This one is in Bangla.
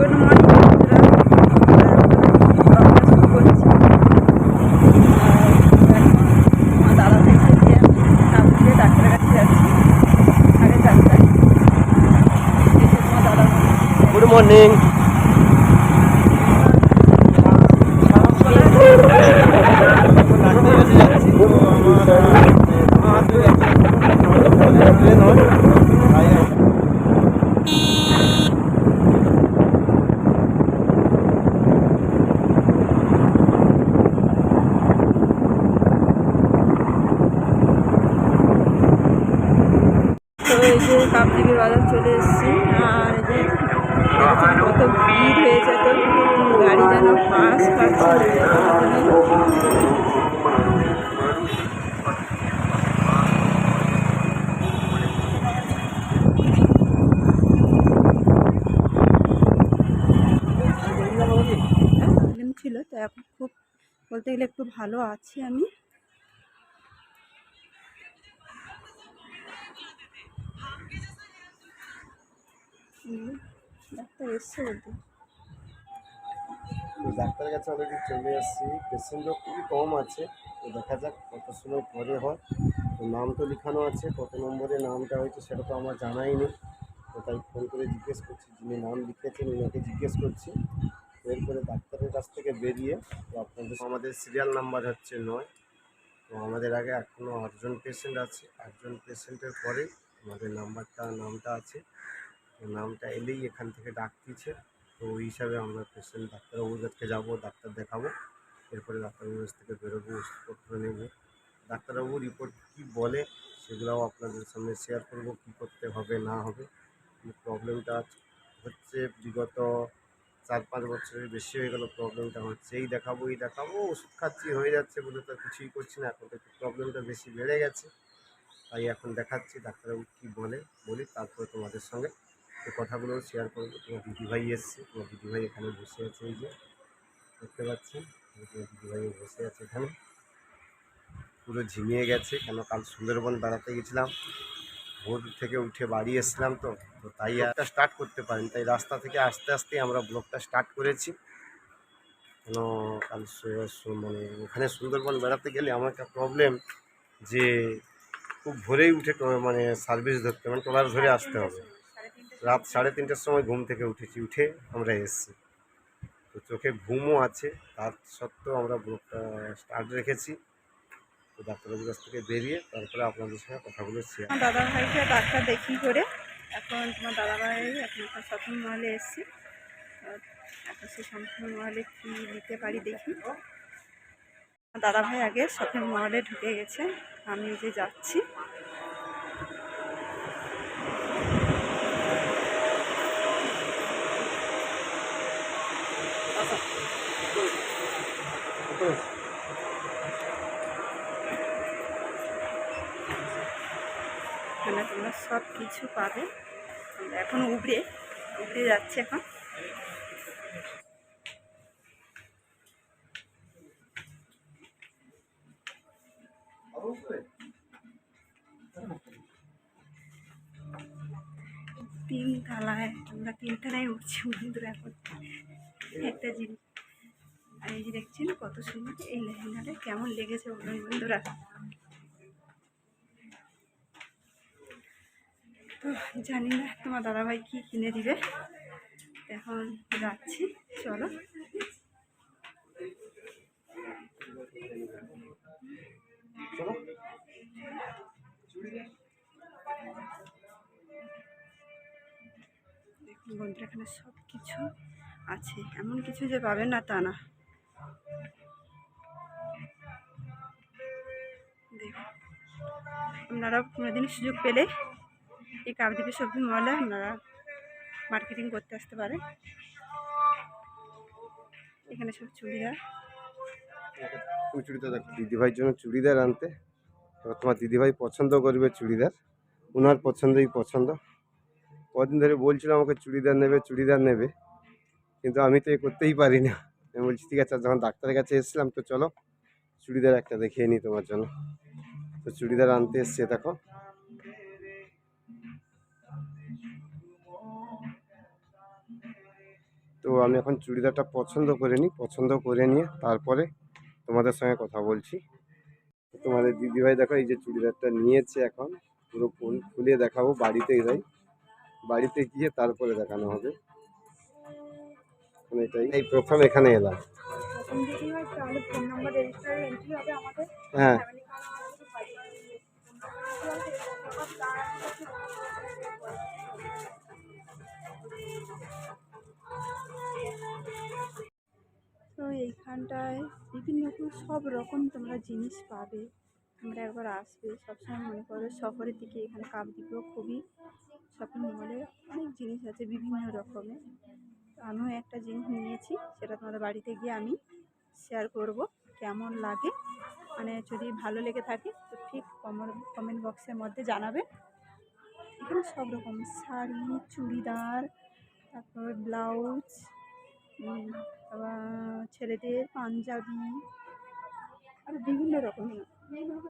গুড মর্নিং বন্ধুরা আমরা শুরু করছি আর আমার দাদা থেকে যে আমি দিয়ে ডাক্তারের কাছে যাচ্ছি আগে ডাক্তার এসে কামদিঘির বাজার চলে এসেছি। আর যে কত ভিড় হয়েছে তো গাড়ি যেন পাস পাচ্ছে ছিল, তো এখন খুব বলতে গেলে একটু ভালো আছি আমি। হুম, ডাক্তার এসছে বলতে। ডাক্তারের কাছে অলরেডি চলে এসেছি পেশেন্টও খুবই কম আছে। তো দেখা যাক কত সময় পরে হয়। তো নাম তো লেখানো আছে। কত নম্বরে নামটা হয়েছে সেটা তো আমার জানাই নেই। তো তাই ফোন করে জিজ্ঞেস করছি যিনি নাম লিখেছেন ওনাকে জিজ্ঞেস করছি। এরপরে ডাক্তারের কাছ থেকে বেরিয়ে তো আপনাদের আমাদের সিরিয়াল নাম্বার হচ্ছে নয়। তো আমাদের আগে এখনও আটজন পেশেন্ট আছে। আটজন পেশেন্টের পরে আমাদের নাম্বারটা নামটা আছে। নামটা এলেই এখান থেকে ডাক দিচ্ছে তো ওই হিসাবে আমরা পেশেন্ট ডাক্তারবাবুর কাছে যাব, ডাক্তার দেখাবো। এরপরে ডাক্তারবাবুর কাছ থেকে বেরোবো, ওষুধপত্র নেব। ডাক্তারবাবু রিপোর্ট কী বলে সেগুলোও আপনাদের সামনে শেয়ার করব, কী করতে হবে, না হবে। প্রবলেমটা হচ্ছে বিগত চার পাঁচ বছরের বেশি হয়ে গেল প্রবলেমটা হচ্ছে। এই দেখাবো এই দেখাবো, ওষুধ খাচ্ছি, হয়ে যাচ্ছে বলে তো কিছুই করছি না। এখন তো প্রবলেমটা বেশি বেড়ে গেছে। তাই এখন দেখাচ্ছি ডাক্তারবাবু কী বলে, বলি, তারপরে তোমাদের সঙ্গে এই কথাগুলো শেয়ার করব। তোমার দিদিভাই এসছে, তোমার দিদিভাই এখানে বসে আছে এই যে, দেখতে পাচ্ছেন তোমার দিদিভাই বসে আছে এখানে। পুরো ঝিমিয়ে গেছে, কেন কাল সুন্দরবন বেড়াতে গেছিলাম। ভোর থেকে উঠে বাড়ি এসেছিলাম তো তো তাই একটা স্টার্ট করতে পারেন। তাই রাস্তা থেকে আস্তে আস্তে আমরা ব্লগটা স্টার্ট করেছি। কেন কাল সু- সু- মানে ওখানে সুন্দরবন বেড়াতে গেলে আমার একটা প্রবলেম যে, খুব ভোরেই উঠে মানে সার্ভিস ধরতে মানে ট্রলার ধরে আসতে হবে। রাত সাড়ে তিনটার সময় ঘুম থেকে উঠেছি, উঠে আমরা এসেছি। তো চোখে ঘুমও আছে, তার সত্ত্বেও আমরা ব্লগটা স্টার্ট রেখেছি। তো ডাক্তারবাবুর কাছ থেকে বেরিয়ে তারপরে আপনাদের সঙ্গে শেয়ার আমার দাদা ভাইকে ডাক্তার দেখি করে এখন তোমার দাদা ভাই এখন শপিং মলে এসেছি। এখন সেই শপিং মহলে কী নিতে পারি দেখি। দাদা ভাই আগে শপিং মলে ঢুকে গেছে, আমি যে যাচ্ছি এখানে তোমরা সব কিছু পাবে। এখন উবড়ে উবড়ে যাচ্ছে এখন। তিন তলায়, আমরা তিন তলায় উঠছি বন্ধুরা এখন। একটা জিনিস, আর এই যে দেখছেন কত সুন্দর, এই লেহেঙ্গাটা কেমন লেগেছে বন্ধুরা। তো জানি না তোমার দাদাভাই কি কিনে দিবে। এখন যাচ্ছি চলো। দেখুন বন্ধুরা এখানে সব কিছু আছে। এমন কিছু যে পাবেন না তা না। দেখুন আপনারা কোনোদিন সুযোগ পেলে এই কাকদ্বীপের শপিং মলে আপনারা মার্কেটিং করতে আসতে পারেন এখানে সব চুড়িদার। দিদিভাইয়ের জন্য চুড়িদার আনতে। তোমার দিদিভাই পছন্দ করবে চুড়িদার। ওনার পছন্দই পছন্দ। কদিন ধরে বলছিল আমাকে চুড়িদার নেবে চুড়িদার নেবে। কিন্তু আমি তো এ করতেই পারি না। আমি বলছি, ঠিক আছে, যখন ডাক্তারের কাছে এসেছিলাম, তো চলো চুড়িদার একটা দেখিয়ে নিই তোমার জন্য। তো চুড়িদার আনতে এসছে, দেখো। আমি এখন চুড়িদারটা পছন্দ করে নিই পছন্দ করে নিয়ে তারপরে তোমাদের সঙ্গে কথা বলছি। তোমাদের দিদিভাই দেখো এই যে চুড়িদারটা নিয়েছে এখন পুরো ফুল খুলে দেখাবো বাড়িতে যাই বাড়িতে গিয়ে তারপরে দেখানো হবে। এখন এটাই। এই প্রথম এখানে এলাম। হয়। এইখানটায় বিভিন্ন রকম সব রকম তোমরা জিনিস পাবে। তোমরা একবার আসবে, সবসময় মনে করো শহরের দিকে এখানে কাপ কাকদ্বীপেও খুবই শপিং মলে অনেক জিনিস আছে বিভিন্ন রকমের। আমিও একটা জিনিস নিয়েছি, সেটা তোমাদের বাড়িতে গিয়ে আমি শেয়ার করব, কেমন লাগে। মানে যদি ভালো লেগে থাকে, তো ঠিক কমর কমেন্ট বক্সের মধ্যে জানাবে। এখানে সব রকম শাড়ি, চুড়িদার, তারপর ব্লাউজ ছেলেদের পাঞ্জাবি আর বিভিন্ন রকমের।